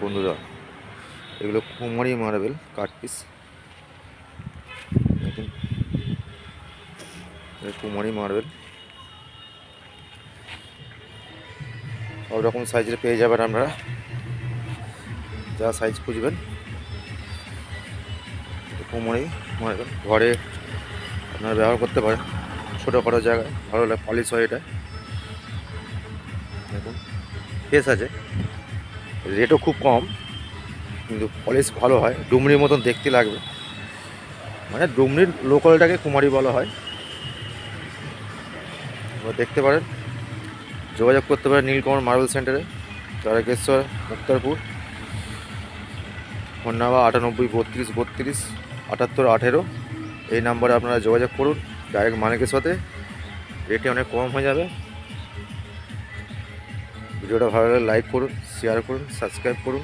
বন্ধুরা, এগুলো কুমারি মার্বেল কাঠ পিস। দেখুন কুমারি মার্বেল। সব রকম সাইজের পেয়ে যাবেন আপনারা। যা সাইজ খুঁজবেন। কুমারি মার্বেল। ঘরে আপনারা ব্যবহার করতে পারেন। ছোটো ছোটোখাটো জায়গায় ভালো লাগে পলিশ হয় এটা। দেখুন ফেস আছে। রেটও খুব কম, কিন্তু পলিশ ভালো হয়, ডুমরির মতন দেখতে লাগবে। মানে ডুমরির লোকালটাকে কুমারী বলা হয়। দেখতে পারেন, যোগাযোগ করতে পারেন নীলকমল মার্বেল সেন্টারে তারকেশ্বর মুক্তারপুর। ফোন নাম্বার আটানব্বই, বত্রিশ বত্রিশ, আটাত্তর, আঠেরো। এই নাম্বারে আপনারা যোগাযোগ করুন ডাইরেক্ট মালিকের সাথে। রেটে অনেক কম হয়ে যাবে। ভিডিওটা ভালো লাগলে লাইক করুন শেয়ার করুন সাবস্ক্রাইব করুন।